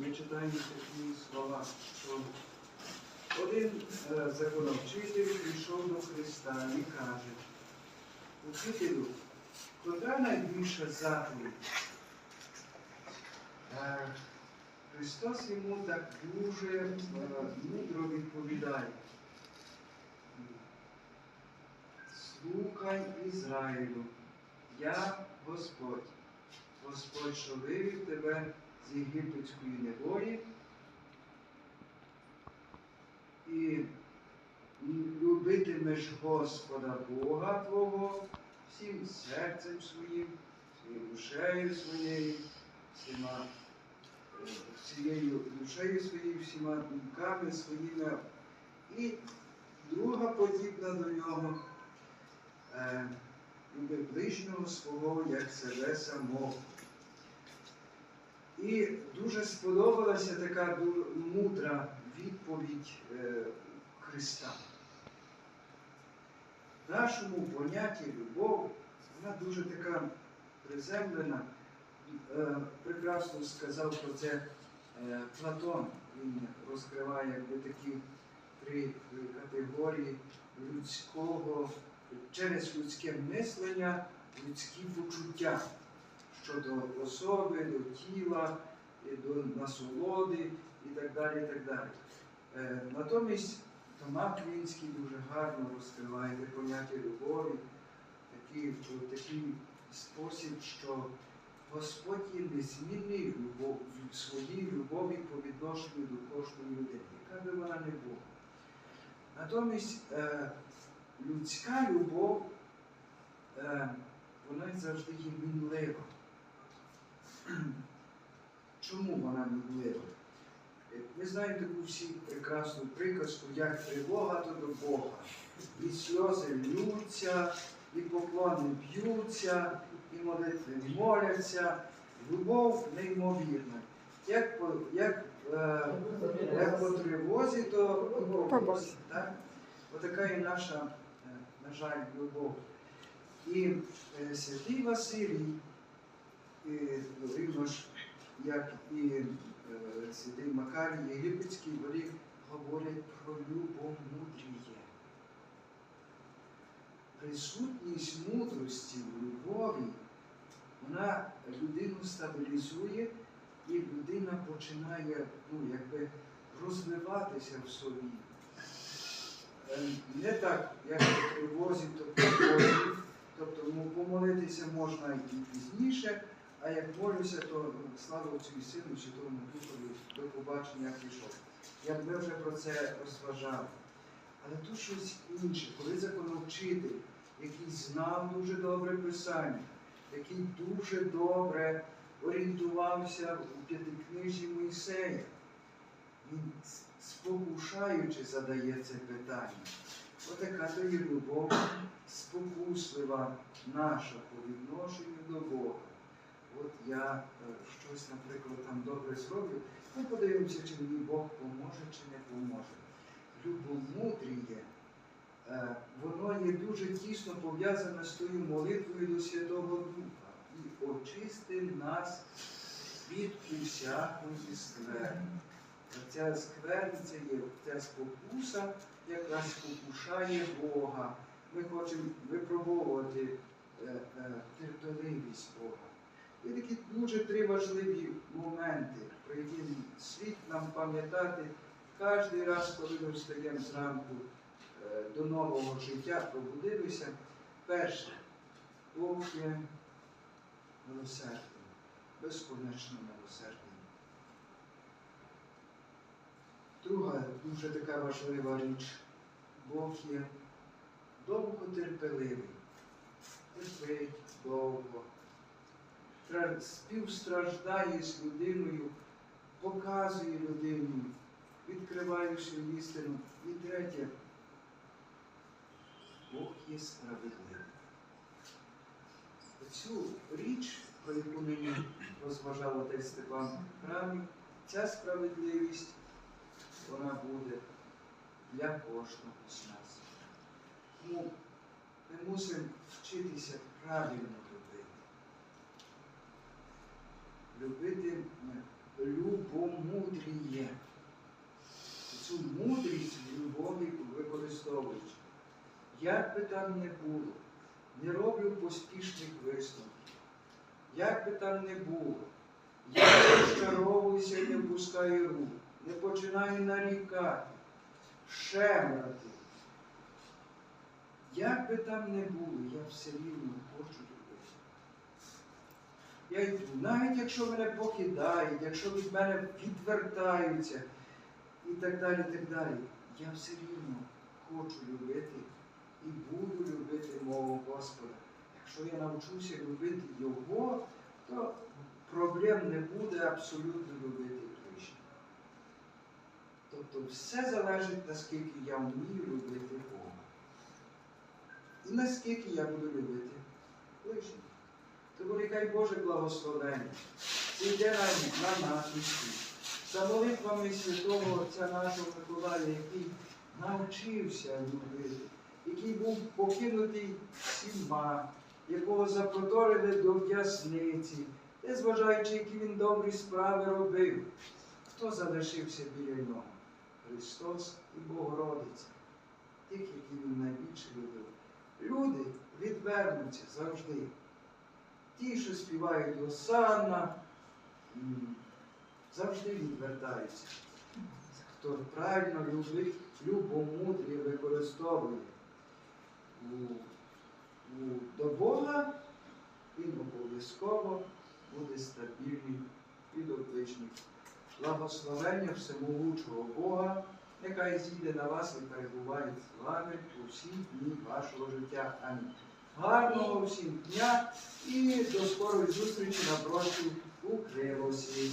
ми читаємо такі слова, що один е, законовчитель прийшов до Христа і каже, учителю, котра найбільша заповідь? Е, Христос йому так дуже е, мудро відповідає. Слухай Ізраїлю, я Господь, Господь, що вивів тебе з єгипетської неволі і любитимеш Господа Бога Твого всім серцем своїм, всією душею своєю, всіма, е, всією душею своєю, всіма думками своїми. І друга подібна до нього. Е, люби ближнього свого, як себе самого. І дуже сподобалася така мудра відповідь е, Христа. В нашому понятті любов, вона дуже така приземлена. Е, прекрасно сказав про це е, Платон. Він розкриває якби такі три категорії людського через людське мислення, людські почуття щодо особи, до тіла, до насолоди і так далі. І так далі. Е, Натомість Тома Квінський дуже гарно розкриває поняття любові, такий, в такий спосіб, що Господь є незмінний в своїй любові по відношенню до кожної людини, яка би вона не була. Натомість е, людська любов, е, вона завжди є мінлива. Чому вона мінлива? Е, Ми знаємо таку всі прекрасну приказку, як тривога, то до Бога. І сльози ллються, і поклони б'ються, і молитви моляться. Любов неймовірна. Як по, як, е, як по тривозі, то і. Так? Отака і наша, е, на жаль, любов. І е, святий Василій, і, рівно ж, як і е, святий Макарій Єгипетський, вони говорять про любомудріє. Присутність мудрості в любові, вона людину стабілізує, і людина починає ну, якби, розвиватися в собі. Е, Не так, як по тривозі, то по. Тобто ну, помолитися можна і пізніше, а як молюся, то слава Отцю і Сину, Святому Духові, до побачення пішов. Як ми вже про це розважали. Але тут щось інше, коли законовчитель, який знав дуже добре Писання, який дуже добре орієнтувався у п'ятикнижі Мойсея, він спокушаючи задає це питання. Отака то є любов спокуслива наша по відношенню до Бога. От я е, щось, наприклад, там добре зроблю, ну подивимося, чи мені Бог поможе, чи не поможе. Любомудріє, е, воно є дуже тісно пов'язане з тою молитвою до Святого Духа і очисти нас від усякої скверни. Ця скверниця є ця спокуса, яка спокушає Бога. Ми хочемо випробовувати е, терпеливість І такі дуже три важливі моменти, про які слід нам пам'ятати кожен раз, коли ми встаємо зранку е, до нового життя, пробудилися. Перше, Бог є милосердним, безконечно милосердним. Друга дуже така важлива річ. Бог є довготерпеливий, терпить довго, співстраждає з людиною, показує людині, відкриває всю істину. І третє, Бог є справедливий. Цю річ, про яку нині розважав отець Степан храмі, ця справедливість, вона буде для кожного з нас. Тому ми мусимо вчитися правильно любити е, любомудріє. Цю мудрість в любові використовуючи. Як би там не було, не роблю поспішних висновків. Як би там не було, я не розчаровуюся і не пускаю рук, не починаю нарікати, шемрати. Як би там не було, я все рівно хочу навіть якщо мене покидають, якщо від мене відвертаються і так далі, так далі, я все рівно хочу любити і буду любити мого Господа. Якщо я навчуся любити Його, то проблем не буде абсолютно любити ближнього. Тобто все залежить, наскільки я вмію любити Бога. І наскільки я буду любити нехай Боже благословення зійде на, на нас усі. За молитвами святого Отця нашого Миколая, який навчився любити, який був покинутий всіма, якого запроторили до в'язниці, незважаючи, які він добрі справи робив. Хто залишився біля нього? Христос і Богородиця, тих, які він найбільше любив. Люди відвернуться завжди. Ті, що співають Осанна, завжди відвертаються. Хто правильно любить, любомудрі використовує у, у, до Бога, він обов'язково буде стабільний і підопічник. Благословення всемогучого Бога, нехай зійде на вас і перебуває з вами у всі дні вашого життя. Амінь. Гарного всім дня і до скорої зустрічі на броті у Кривосі.